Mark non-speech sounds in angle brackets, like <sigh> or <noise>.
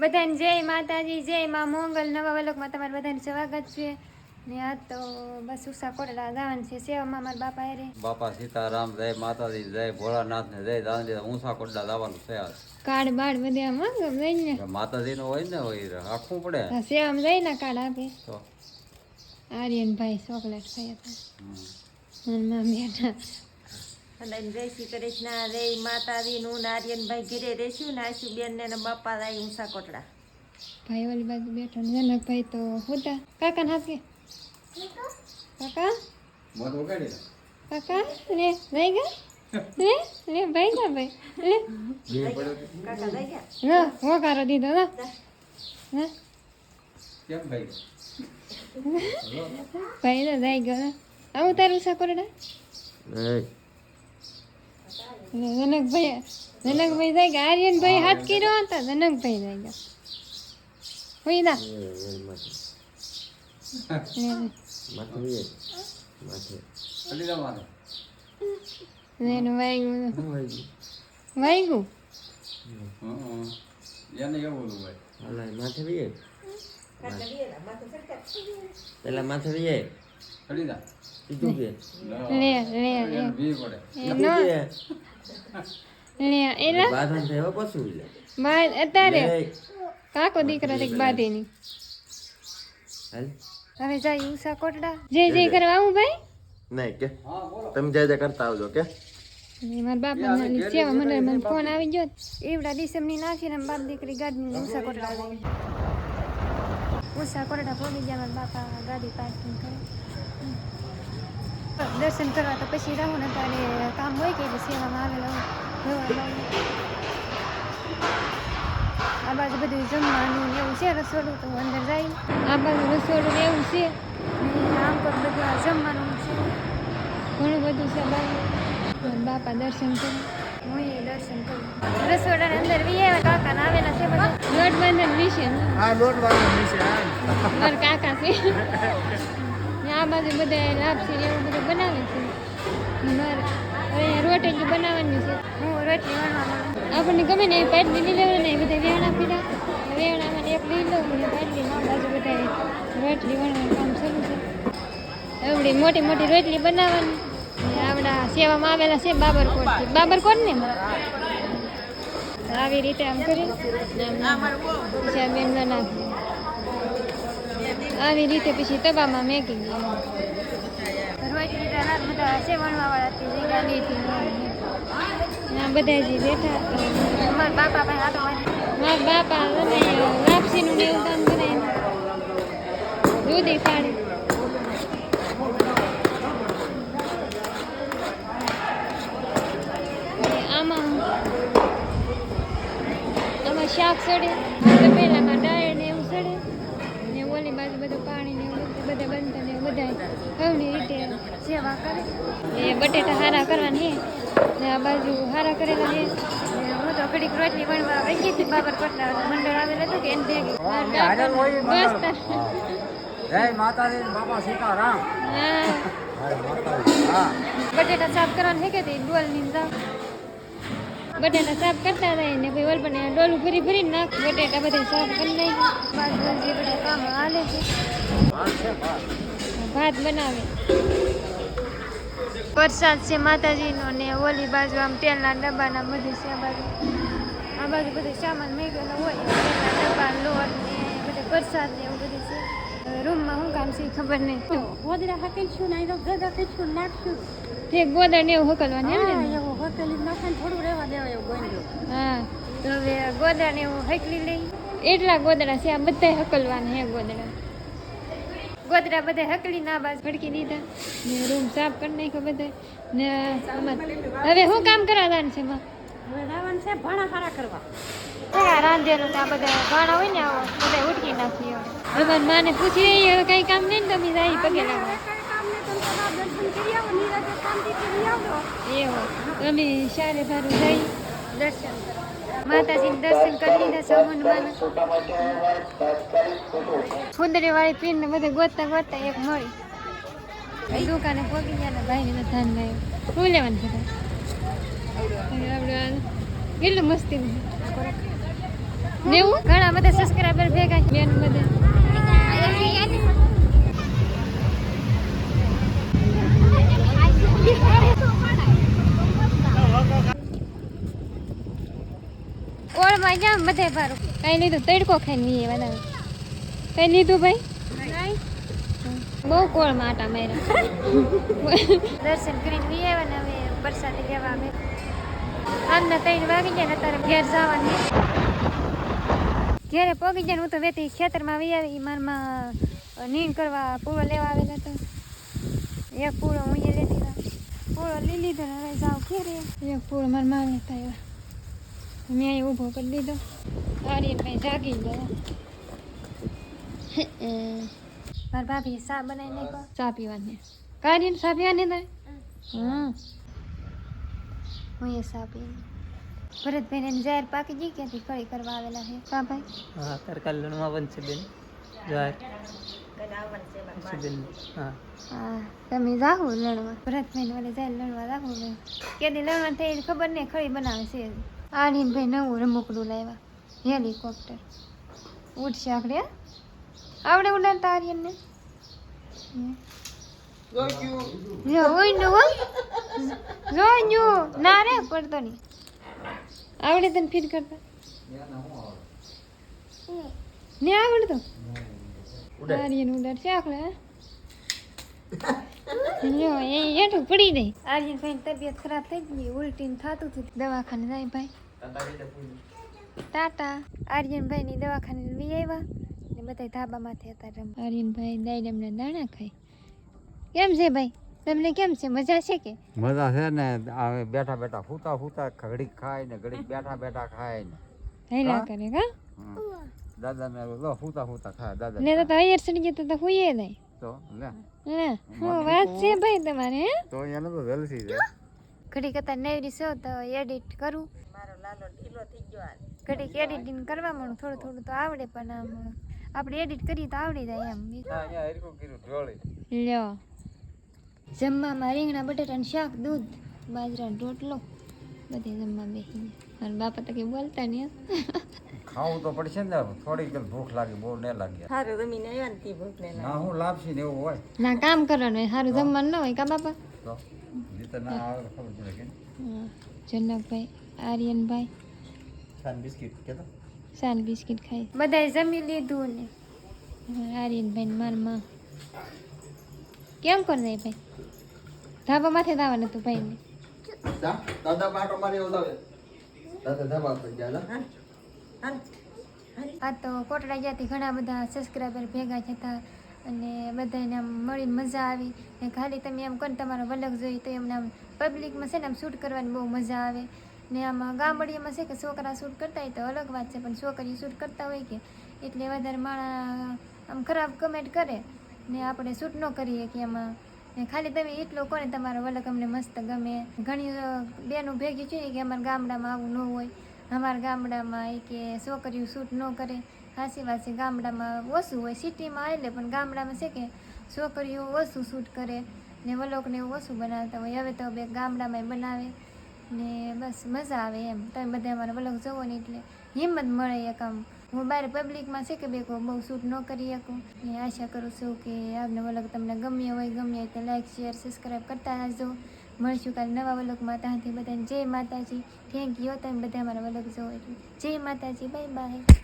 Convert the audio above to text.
બધાને જય માતાજી જય માં મોંગલ. નવા વલોકમાં તમારું બધાને સ્વાગત છે. ને આ તો બસ ઉષા કોટડા ગાવાનું છે સેવામાં મારા બાપા હારે. બાપા સીતારામ જય માતાજી જય ભોળાનાથ ને જય દાંડી ઉષા કોટડા લાવવાનું છે આજ. કાર્ડ બાડ બધે આમ ગમ જઈને માતાજી નો હોય ને હોય રાખવું પડે. સેવામાં જઈ જઈને કાર્ડ આપે. તો. આર્યનભાઈ ચોકલેટ હમ. હતા. અને માં બેઠા અને જય શ્રી કૃષ્ણ જય માતાજીનું નારિયનભાઈ ઘીરે રહેશું ને આશુ બેન ને એના બાપા રાય ઊંસા કોટડા. ભાઈ ઓલી બાજુ બેઠો ને જનકભાઈ તો હોતા. કાકા ને હાથ કે કાકા કાકા? ને રહી ગયા લે લે ભાઈ ગયા ભાઈ. લે. કાકા ભાઈ ગયા ના હોકારો દીધો ના હા કેમ ભાઈ? ભાઈ તો જાય ગયો ને આવું તારું સાકોરડા જનકભાઈ જનકભાઈ જાય ગયા આર્યનભાઈ હાથ કર્યો હતા જનકભાઈ જાય ગયા હોઈ ના. વાગ્યું. એને એવું પેલા માથે લઈએ ચડી કે લે લે લે. એને બી પડે. એ નો લે. એલા બાંધણ થયો પછી લે બાદ અત્યારે? કાકો દીકરા એક બાધીની? હાલ. હવે જાય ઉષા કોટડા. જે જે કરવા આવું ભાઈ? નહીં કે? તમે જય જય કરતા આવજો કે? મારા બાપા મને સેવા મને મને ફોન આવી ગયો. એવડા ડિસેમ્બરની નાખીને બાપ દીકરી ગાડીની ઉષા કોટડા કોટડા પહોંચી ગયા મારા બાપા ગાડી પાર્કિંગ કરે. દર્શન કરવા તો પછી રહું ને તારે કામ હોય કે એટલે સેવામાં આવેલા. આ બાજુ બધું જમવાનું એવું છે રસોડું તો અંદર જાય. આ બાજુ રસોડું એવું છે. આમ પર બધું જમવાનું છે. ઘણું બધું છે બાજુ. બાપા દર્શન કરું. હું એ દર્શન કરું. રસોડા અંદર વી આવ્યા કાકા આવેલા છે બધા. લોટ બંધન વિશે. હા લોટ વાળો વિશે મારા કાકા છે. <laughs> આ બાજુ બધા લાપસી એવું બધું બનાવે છે મારે અહીંયા રોટલી બનાવવાની છે હું રોટલી વણવા આપણને ગમે ને એ પાટલી લઈ લેવાના એ બધા વેણા પીડા વેણામાં એક લઈ લઉં ને પાટલી આ બાજુ બધા રોટલી વણવાનું કામ શરૂ છે એવડી મોટી મોટી રોટલી બનાવવાની આવડા સેવામાં આવેલા છે બાબરકોટ બાબરકોટ ને આવી રીતે આમ કરી બેન નાખી આવી રીતે પછી તવામાં મેકી ગયા બધા જે બેઠા મારા બાપા મારા બાપા અને લાપસીનું ને એવું કામ કરે દૂધી પાડે. આમાં આમાં શાક સડે તપેલામાં દાળ ને એવું સડે ને ઓલી બાજુ બધું પાણી ને એવું બધા ઘણી રીતે સેવા કરે. એ બટેટા હારા કરવાની ને આ બાજુ હારા કરેલા હે. હું તો ઘડીક રોટલી વણવા વહી ગઈ હતી બાબર પટલા મંડળ આવેલું હતું કે એને ભેગી હાજર હોય એ બસ મંડળ. તાર. જય માતાજી બાપા સીતારામ. હા. હા. બટેટા સાફ કરવાનું છે કે તે? ડોલની બટેટા સાફ કરતા થાય ને પછી વલપને ડોલું ફરી ફરી નાખ. બટેટા બધા સાફ કરી નાખી જે બધા કામ હાલે છે. ભાત બનાવે. વરસાદ છે માતાજીનો ને ઓલી બાજુ આમ તેલના ડબ્બાના બધું છે આ બાજુ. આ બાજુ બધું સામાન મેકેલો હોય. તેલના ડબ્બા લોટ ને બધું વરસાદ ને એવું બધું છે. રૂમમાં શું કામ છે ખબર નહીં. ગોદરા હકીશું ને તો ગદ હકીશું નાખશું. તે ગોદર ને એવું હકલવાનું એમ ને? એવું હકેલી નાખે થોડું રહેવા દેવાય એવું ગોંડ્યું હા. તો હવે ગોદડા ને એવું હકલી લઈ. એટલા ગોદડા છે આ બધા હકલવાના હે ગોદડા. ગોદડા બધા હકલી ના બાજ ભડકી દીધા. ને રૂમ સાફ કરી નાખ્યો બધા. ને હવે શું કામ કરાવવાનું છે માં હવે રાવણ છે ભાણા હારા કરવા. થોડા રાંધેલું આ બધા ભાણા હોય ને આવા બધા ઉટકી નાખી અમારી માને પૂછી રહી હવે કઈ કામ નહીં ને તમે જાય પગે એવું અમે સારે સારું જઈ દર્શન માતાજી દર્શન કરી લીધા સમુદ્રમાં ફુંદરી વાળી પીન ને બધે ગોતતા ગોતતા એક મળી. દુકાને પોકી ગયા ને ભાઈ ને ધ્યાન ગયું શું લેવાનું આ કેટલું મસ્તી નેવું? ઘણા બધા સબસ્ક્રાઈબર ભેગા બેન બધા. કોળમાં જામ બધે પારું કઈ તો તડકો ખાઈને નહીં બધા કઈ લીધું ભાઈ? બહુ કોળમાં માટા માર્યા. દર્શન કરીને વી આવ્યા ને હવે વરસાદે જવા અમે. આમના ત્રણ વાગી ગયા ને અત્યારે ઘેર જવાની. ઘેરે પગી જાય ને હું તો વેતી ખેતરમાં વી આવી મારમાં નીણ કરવા પૂળો લેવા આવેલા તો એક પૂળો હું લેતી હતા પૂળો લઈ લીધો ને હવે જાઉં ઘેરે. એક પૂળો મારા મામી હતા એવા મેં અહીં ઊભો કરી દીધો સારી ભાઈ જાગી ગયા. મારા ભાભી ચા બનાવી નાખો ચા પીવાની. કાઢીને ચા પીવાની તારે હા હું એ ચા પીને ભરતભાઈ ને જાહેર પાકી ગઈ ક્યાંથી ફળી કરવા આવેલા છે. કા ભાઈ. હા તરકારી લણવા બનશે બેન. તમે જાહો લણવા. ભરતભાઈ ને વડે લણવા જાહો ક્યાંથી લણવા થઈ ખબર નહીં ખળી બનાવે છે. આર્યન ભાઈ નવું રમકડું લાવ્યા. હેલિકોપ્ટર. ઉઠશે આકડે હે? આવડે ઉડાડતા આર્યન ને. જો ઓય હો. જો ના રે પડતો નહીં. આવડે તને ફીટ કરતા. ને આવડતો આર્યન ઉડાડશે હે? જો એ હેઠું પડી ગઈ આર્યન ભાઈ તબિયત ખરાબ થઈ ગઈ ઉલટી ને થતું હતું દવાખાને જાય ભાઈ. ટાટા આર્યનભાઈ ની દવાખાને લઈ આવ્યા ને બધા ધાબામાંથી હતા રમ આર્યનભાઈ દાયડમના દાણા ખાય. કેમ છે ભાઈ? તમને કેમ છે? મજા છે કે? મજા છે ને આવે બેઠા બેઠા ફૂતા ફૂતા ઘડીક ખાય ને ઘડીક બેઠા બેઠા ખાય ને. હેલા કરે કા? દાદા ને લો ફૂતા ફૂતા ખાય દાદા ને તો હૈયર સડી જતો તો હુઈએ નહીં. તો લે. હે હું વાત છે ભાઈ તમારે તો એને તો જલસી છે. ઘડીક હતા નેવરી છો તો એડિટ કરું. મારો લાલો ઢીલો થઈ ગયો. ઘડીક એડિટિંગ કરવા માંડું થોડું થોડું તો આવડે પણ આમ. આપણે એડિટ કરીએ તો આવડી જાય એમ. અહીંયા હરકું કર્યું ઢોળી. લ્યો. જમવામાં રીંગણા બટેટાનું શાક દૂધ બાજરાનો રોટલો. બધે જમવા બેસી મારા બાપા તો કઈ બોલતા નહીં ખાવું તો પડશે ને થોડીક ભૂખ લાગે બહુ ન લાગે. સારું જમીને આવ્યા ને તી ભૂખ ને ના હું લાપસી ને એવું હોય. ના કામ કરવાનું હોય સારું જમવાનું ન હોય કા બાપા? તો જીતે ના આવે ખબર પડે કે. જનકભાઈ આર્યનભાઈ. ખાન બિસ્કિટ કેતો? સાન બિસ્કિટ ખાઈ બધાએ જમી લીધું ને. આર્યનભાઈ માર મારા માં કેમ કરી દે ભાઈ? ધાબા માથે દાવાનું હતું ભાઈ ને દાદા બાટો મારી ઓલાવે. દાદા ધાબા પર ગયા આ તો કોટડા જ્યાંથી ઘણા બધા સબસ્ક્રાઈબર ભેગા થતા અને બધાને આમ મળીને મજા આવી. ને ખાલી તમે એમ કોને તમારો વલગ જોઈ તો એમને આમ પબ્લિકમાં છે ને આમ શૂટ કરવાની બહુ મજા આવે. ને આમાં ગામડીમાં છે કે છોકરા શૂટ કરતા હોય તો અલગ વાત છે, પણ છોકરીઓ શૂટ કરતા હોય કે એટલે વધારે માણા આમ ખરાબ કમેન્ટ કરે ને આપણે શૂટ ન કરીએ કે એમાં ને ખાલી તમે એટલો કોને તમારો વલક અમને મસ્ત ગમે. ઘણી બેનું ભેગી છે કે અમારા ગામડામાં આવું ન હોય. અમારા ગામડામાં એ કે છોકરીઓ શૂટ ન કરે. હાસી વાસી ગામડામાં ઓછું હોય. સિટીમાં આવેલે, પણ ગામડામાં છે કે છોકરીઓ ઓછું શૂટ કરે ને વલોકને ઓછું બનાવતા હોય. હવે તો બે ગામડામાં બનાવે. ને બસ મજા આવે એમ. તમે બધા અમારા વલોક જોવો ને એટલે હિંમત મળે એક આમ. હું બહાર પબ્લિકમાં છે કે બે કહું બહુ શૂટ ન કરી શકું. એ આશા કરું છું કે આજનો વલોગ તમને ગમ્યો હોય ગમ્યો હોય તો લાઈક શેર સબસ્ક્રાઈબ કરતા રહેજો. મળશું કાલે નવા વલોગમાં ત્યાંથી બધાને જય માતાજી. થેન્ક યુ તમે બધા અમારા વલોગ જોવો એટલે જય માતાજી. Bye bye